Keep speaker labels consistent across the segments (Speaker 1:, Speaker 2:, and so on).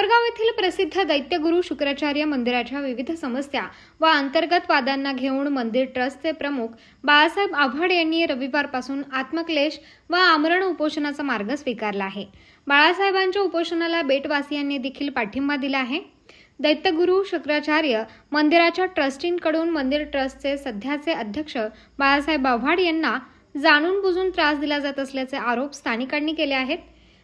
Speaker 1: कोपरगाव येथील प्रसिद्ध दैत्यगुरु शुक्राचार्य मंदिराच्या विविध समस्या व अंतर्गत वादांना घेऊन मंदिर ट्रस्टचे प्रमुख बाळासाहेब आव्हाड यांनी रविवारपासून आत्मक्लेश व आमरण उपोषणाचा मार्ग स्वीकारला आहे. बाळासाहेबांच्या उपोषणाला बेटवासियांनी देखील पाठिंबा दिला आहे. दैत्यगुरु शुक्राचार्य मंदिराच्या ट्रस्टींकडून मंदिर ट्रस्टचे सध्याचे अध्यक्ष बाळासाहेब आव्हाड यांना जाणून बुजून त्रास दिला जात असल्याचे आरोप स्थानिकांनी केले आहेत.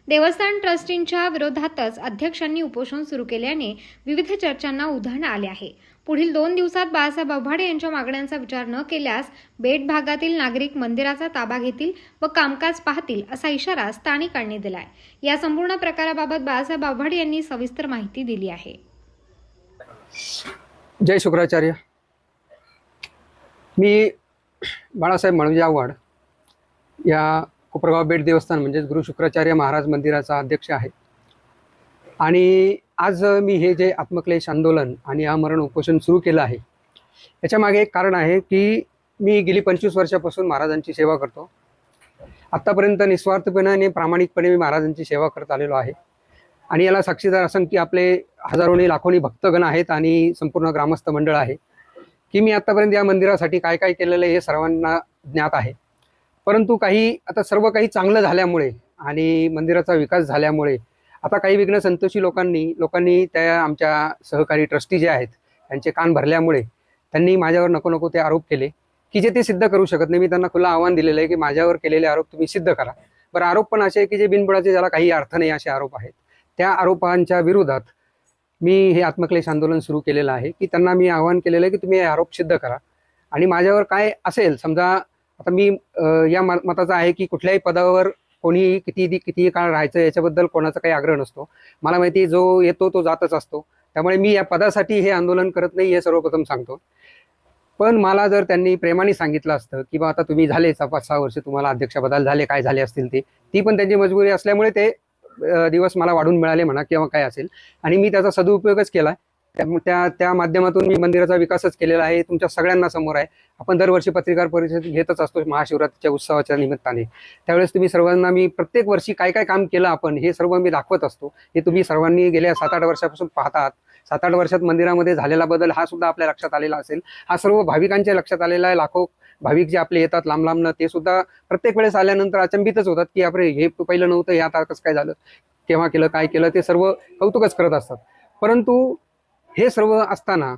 Speaker 1: देवस्थान ट्रस्टींच्या विरोधातच अध्यक्षांनी उपोषण सुरू केल्याने विविध चर्चांना उधाण आले आहे. पुढील दोन दिवसात बाळासाहेब आव्हाडे यांच्या मागण्यांचा विचार न केल्यास बेट भागातील नागरिक मंदिराचा ताबा घेतील व कामकाज पाहतील असा इशारा स्थानिकांनी दिलाय. या संपूर्ण प्रकाराबाबत बाळासाहेब आव्हाडे यांनी सविस्तर माहिती दिली आहे.
Speaker 2: जय शुक्राचार्य. मी बाळासाहेब म्हणूजी आव्हाड या कोपरगाव बेट देवस्थान म्हणजेच गुरु शुक्राचार्य महाराज मंदिराचा अध्यक्ष आहे. आणि आज मी हे जे आत्मक्लेश आंदोलन आणि आमरण उपोषण सुरू केलं आहे याच्यामागे एक कारण आहे की मी गेली पंचवीस वर्षापासून महाराजांची सेवा करतो. आत्तापर्यंत निस्वार्थपणे आणि प्रामाणिकपणे मी महाराजांची सेवा करत आलेलो आहे. आणि याला साक्षीदार असंख्य आपले हजारोनी लाखोनी भक्तगण आहेत आणि संपूर्ण ग्रामस्थ मंडळ आहे की मी आत्तापर्यंत या मंदिरासाठी काय काय केलेलं आहे हे सर्वांना ज्ञात आहे. परंतु काही आता सर्व काही चांगलं झाल्यामुळे आणि मंदिराचा विकास झाल्यामुळे आता काही विघ्न संतोषी लोकांनी लोकांनी त्या आमच्या सहकारी ट्रस्टी जे आहेत त्यांचे कान भरल्यामुळे त्यांनी माझ्यावर नको नको ते आरोप केले की जे ते सिद्ध करू शकत नाही. मी त्यांना खुलं आव्हान दिलेलं आहे की माझ्यावर केलेले आरोप तुम्ही सिद्ध करा. बरं आरोप पण असे की जे बिनबुडाचे ज्याला काही अर्थ नाही असे आरोप आहेत. त्या आरोपांच्या विरोधात मी हे आत्मक्लेश आंदोलन सुरू केलेलं आहे की त्यांना मी आवाहन केलेलं आहे की तुम्ही हे आरोप सिद्ध करा. आणि माझ्यावर काय असेल समजा आता मी या मताचा आहे की कुठल्याही पदावर कोणी किती कितीही काळ राहायचं याच्याबद्दल कोणाचा काही आग्रह नसतो. मला माहिती आहे, जो येतो तो जातच असतो. त्यामुळे मी या पदासाठी हे आंदोलन करत नाही हे सर्वप्रथम सांगतो. पण मला जर त्यांनी प्रेमाने सांगितलं असतं की बा आता तुम्ही झाले पाच सहा वर्ष तुम्हाला अध्यक्षपदाला झाले काय झाले असतील ते ती पण त्यांची मजबुरी असल्यामुळे ते दिवस मला वाढून मिळाले म्हणा किंवा काय असेल. आणि मी त्याचा सदुपयोगच केला. त्या त्या माध्यमातून मी मंदिराचा विकासच केलेला आहे तुमच्या सगळ्यांना समोर आहे. आपण दरवर्षी पत्रकार परिषद घेतच असतो महाशिवरात्रीच्या उत्सवाच्या निमित्ताने. त्यावेळेस तुम्ही सर्वांना मी प्रत्येक वर्षी काय काय काम केलं आपण हे सर्व मी दाखवत असतो. हे तुम्ही सर्वांनी गेल्या सात आठ वर्षापासून पाहतात. सात आठ वर्षात मंदिरामध्ये झालेला बदल हा सुद्धा आपल्या लक्षात आलेला असेल. हा सर्व भाविकांच्या लक्षात आलेला आहे. लाखो भाविक जे आपले येतात लांब लांबनं ते सुद्धा प्रत्येक वेळेस आल्यानंतर अचंबितच होतात की आपले हे पहिलं नव्हतं हे आता कसं काय झालं? केव्हा केलं काय केलं? ते सर्व कौतुकच करत असतात. परंतु हे सर्व असताना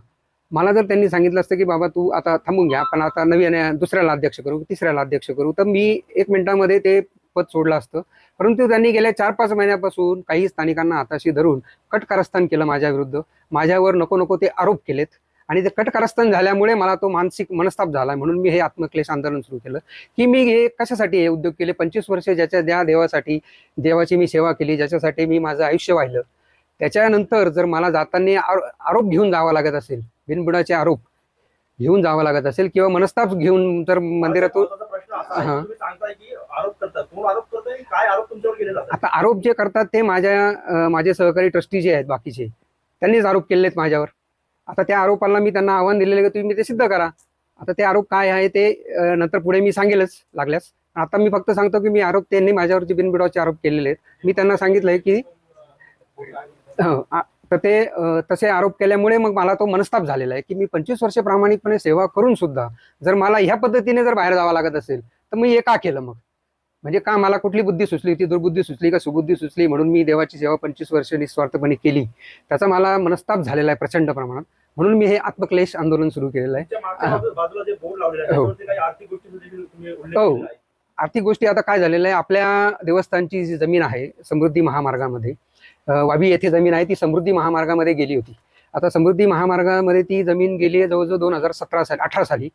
Speaker 2: मला जर त्यांनी सांगितलं असतं की बाबा तू आता थांबून घ्या पण आता नवीन दुसऱ्याला अध्यक्ष करू तिसऱ्याला अध्यक्ष करू तर मी एक मिनिटामध्ये ते पद सोडलं असतं. परंतु त्यांनी गेल्या चार पाच महिन्यापासून काही स्थानिकांना हाताशी धरून कटकारस्थान केलं माझ्या विरुद्ध. माझ्यावर नको नको ते आरोप केलेत. आणि ते कटकारस्थान झाल्यामुळे मला तो मानसिक मनस्ताप झाला म्हणून मी हे आत्मक्लेश आंदोलन सुरू केलं. की मी हे कशासाठी हे उद्योग केले? पंचवीस वर्ष ज्याच्या ज्या देवासाठी देवाची मी सेवा केली ज्याच्यासाठी मी माझं आयुष्य वाहिलं. त्याच्यानंतर जर मला जाताना आरो- आरोप घेऊन जावा लागत असेल बिनबुडाचे आरोप घेऊन जावं लागत असेल किंवा मनस्ताप घेऊन जर मंदिरातून हा. आता आरोप जे करतात ते माझ्या माझे सहकारी ट्रस्टी जे आहेत बाकीचे त्यांनीच आरोप केलेले आहेत माझ्यावर. आता त्या आरोपाला मी त्यांना आव्हान दिलेलं की तुम्ही ते सिद्ध करा. आता ते आरोप काय आहे ते नंतर पुढे मी सांगेलच लागल्यास. आता मी फक्त सांगतो की मी आरोप त्यांनी माझ्यावरती बिनबिडाचे आरोप केलेले आहेत. मी त्यांना सांगितलंय की तर ते तसे आरोप केल्यामुळे मग मला तो मनस्ताप झालेला आहे की मी पंचवीस वर्ष प्रामाणिकपणे सेवा करून सुद्धा जर मला ह्या पद्धतीने जर बाहेर जावं लागत असेल तर मी हे का केलं मग? म्हणजे का मला कुठली बुद्धी सुचली ती दुर्बुद्धी सुचली का? सुबुद्धी सुचली? म्हणून मी देवाची सेवा पंचवीस वर्ष निस्वार्थपणे केली. त्याचा मला मनस्ताप झालेला आहे प्रचंड प्रमाणात. म्हणून मी हे आत्मक्लेश आंदोलन सुरू केलेलं आहे. हा. हो.
Speaker 3: आर्थिक गोष्टी
Speaker 2: आता काय झालेलं आहे? आपल्या देवस्थानची जी जमीन आहे समृद्धी महामार्गामध्ये वावी येथे जमीन आहे ती समृद्धी महामार्गामध्ये गेली होती. आता समृद्धी महामार्गामध्ये ती जमीन गेली आहे जवळजवळ दोन हजार सतरा साली अठरा साली.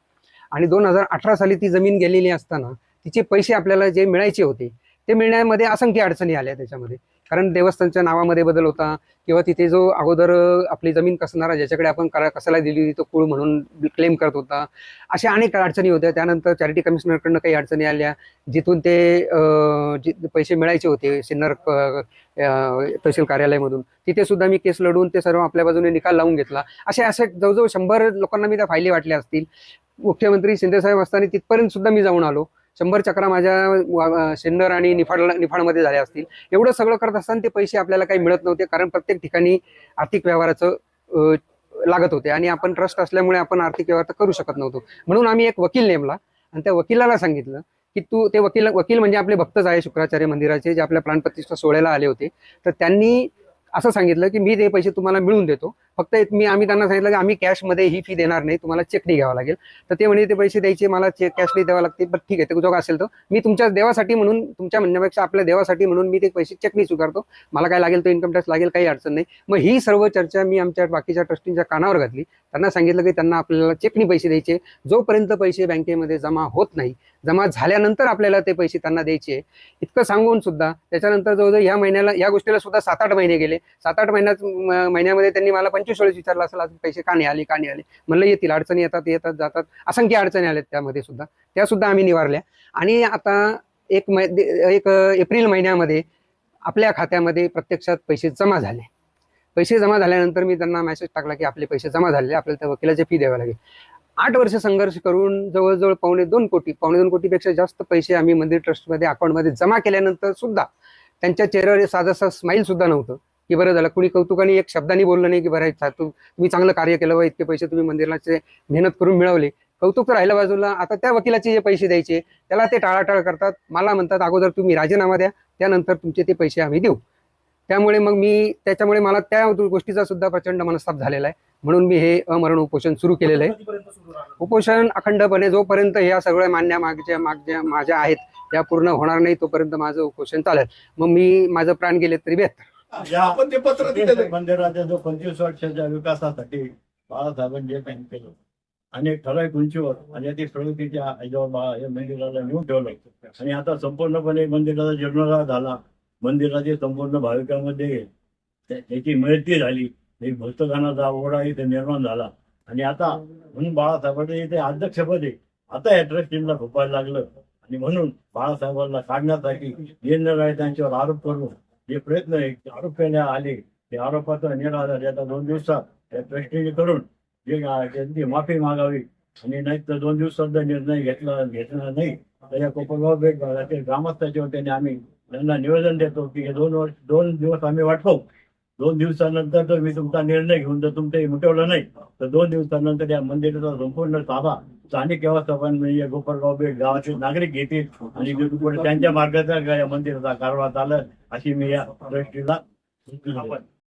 Speaker 2: आणि दोन हजार अठरा साली ती जमीन गेलेली असताना तिचे पैसे आपल्याला जे मिळायचे होते ते मिळण्यामध्ये असंख्य अडचणी आल्या त्याच्यामध्ये. कारण देवस्थानच्या नावामध्ये बदल होता किंवा तिथे जो अगोदर आपली जमीन कसणारा ज्याच्याकडे आपण करा दिली होती तो कुळ म्हणून क्लेम करत होता. अशा अनेक अडचणी होत्या. त्यानंतर चॅरिटी कमिशनरकडनं काही अडचणी आल्या. जिथून ते पैसे मिळायचे होते सिन्नर तहसील कार्यालयामधून तिथे सुद्धा मी केस लढून ते सर्व आपल्या बाजूने निकाल लावून घेतला. असे असे जवळजवळ शंभर लोकांना मी त्या फायली वाटल्या असतील. मुख्यमंत्री शिंदेसाहेब असताना तिथपर्यंत सुद्धा मी जाऊन आलो. शंभर चक्रा माझ्या वा- शेन्नर आणि निफाड निफाडमध्ये झाल्या असतील. एवढं सगळं करत असताना ते पैसे आपल्याला काही मिळत नव्हते कारण प्रत्येक ठिकाणी आर्थिक व्यवहाराचं लागत होते. आणि आपण ट्रस्ट असल्यामुळे आपण आर्थिक व्यवहार तर करू शकत नव्हतो. म्हणून आम्ही एक वकील नेमला आणि त्या वकिलाला सांगितलं की तू ते वकील वकील म्हणजे आपले भक्तच आहे शुक्राचार्य मंदिराचे जे आपल्या प्राणप्रतिष्ठा सोहळ्याला आले होते. तर त्यांनी असं सांगितलं की मी ते पैसे तुम्हाला मिळून देतो. फक्त मी आम्ही त्यांना सांगितलं की आम्ही कॅशमध्ये ही फी देणार नाही तुम्हाला चेकनी घ्यावा लागेल. तर ते म्हणे ते पैसे द्यायचे मला चेक कॅशने द्यावा लागते पण ठीक आहे ते जोग असेल तर मी तुमच्या देवासाठी म्हणून तुमच्या म्हणण्यापेक्षा आपल्या देवासाठी म्हणून मी ते पैसे चेकनी स्वीकारतो. मला काय लागेल तो इन्कम टॅक्स लागेल काही अडचण नाही. मग ही सर्व चर्चा मी आमच्या बाकीच्या ट्रस्टींच्या कानावर घातली. त्यांना सांगितलं की त्यांना आपल्याला चेकनी पैसे द्यायचे. जोपर्यंत पैसे बँकेमध्ये जमा होत नाही जमा झाल्यानंतर आपल्याला ते पैसे त्यांना द्यायचे. इतकं सांगून सुद्धा त्याच्यानंतर जवळजवळ या महिन्याला या गोष्टीला सुद्धा सात आठ महिने गेले. सात आठ महिन्यात महिन्यामध्ये त्यांनी मला पंचवीस वेळेस विचारला असेल अजून पैसे का नाही आले का नाही आले? म्हणलं येतील अडचणी येतात येतात जातात. असंख्य अडचणी आल्यात त्यामध्ये सुद्धा. त्या सुद्धा आम्ही निवारल्या. आणि आता एक मै एक एप्रिल महिन्यामध्ये आपल्या खात्यामध्ये प्रत्यक्षात पैसे जमा झाले. पैसे जमा झाल्यानंतर मी त्यांना मेसेज टाकला की आपले पैसे जमा झाले आपल्याला त्या वकिलाची फी द्यावी लागेल. आठ वर्ष संघर्ष करून जवळजवळ पावणे दोन कोटी पावणे दोन कोटीपेक्षा जास्त पैसे आम्ही मंदिर ट्रस्टमध्ये अकाउंटमध्ये जमा केल्यानंतर सुद्धा त्यांच्या चेहऱ्यावर साधासा स्माईल सुद्धा नव्हतं. की बरं झालं कुणी कौतुकाने एक शब्दाने बोललं नाही की बरं तू तुम्ही चांगलं कार्य केलं व इतके पैसे तुम्ही मंदिराचे मेहनत करून मिळवले. कौतुक तर राहिलं बाजूला. आता त्या वकिलाचे जे पैसे द्यायचे त्याला ते टाळाटाळ करतात. मला म्हणतात अगोदर तुम्ही राजीनामा द्या त्यानंतर तुमचे ते पैसे आम्ही देऊ. त्यामुळे मग मी त्याच्यामुळे मला त्या गोष्टीचा सुद्धा प्रचंड मनस्ताप झालेला आहे. म्हणून मी हे अमरण उपोषण सुरू केलेलं आहे. उपोषण अखंडपणे जोपर्यंत ह्या सगळ्या मान्य मागच्या मागच्या माझ्या आहेत त्या पूर्ण होणार नाही तोपर्यंत माझं उपोषण चालेल. मग मी माझं प्राण गेले तरी बेहतर.
Speaker 3: आपण ते पत्र दिलेलं.
Speaker 4: मंदिराच्या जो पंचवीस वर्षाच्या विकासासाठी बाळासाहेबांनी जे काही केलं आणि ठराविक उंचीवर आणि ती प्रगतीच्या ह्याच्यावर बा- या मंदिराला नेऊन ठेवलं आणि आता संपूर्णपणे मंदिराचा जीर्णोद्धार झाला. मंदिराचे संपूर्ण भाविकांमध्ये त्या- त्याची मिळती झाली. एक भक्तगणाचा ओढा इथे निर्माण झाला. आणि आता म्हणून बाळासाहेबांनी इथे अध्यक्षपदी आता या ट्रस्टींना झोपायला लागलं. आणि म्हणून बाळासाहेबांना काढण्यासाठी निरनिराळे त्यांच्यावर आरोप करून जे प्रयत्न आहे, ते आले ते आरोपाचा निराधार याचा दोन दिवसात त्या प्रश्न करून जे त्यांची माफी मागावी आणि नाही तर दोन दिवसात जर निर्णय घेतला घेतला नाही तर या कोपरगाव भेट भागातील ग्रामस्थाच्या वतीने आम्ही त्यांना निवेदन देतो की हे दोन वर्ष दोन दिवस आम्ही वाटतो दोन दिवसानंतर जर मी तुमचा निर्णय घेऊन जर तुमचं उठवलं नाही तर दोन दिवसानंतर या मंदिराचा संपूर्ण ताबा स्थानिक व्यवस्थापन म्हणजे गोपाळगाव बेट गावाचे नागरिक घेतील आणि त्यांच्या मार्गाचा या मंदिराचा कारभार चालत अशी मी या दृष्टीला
Speaker 3: आपण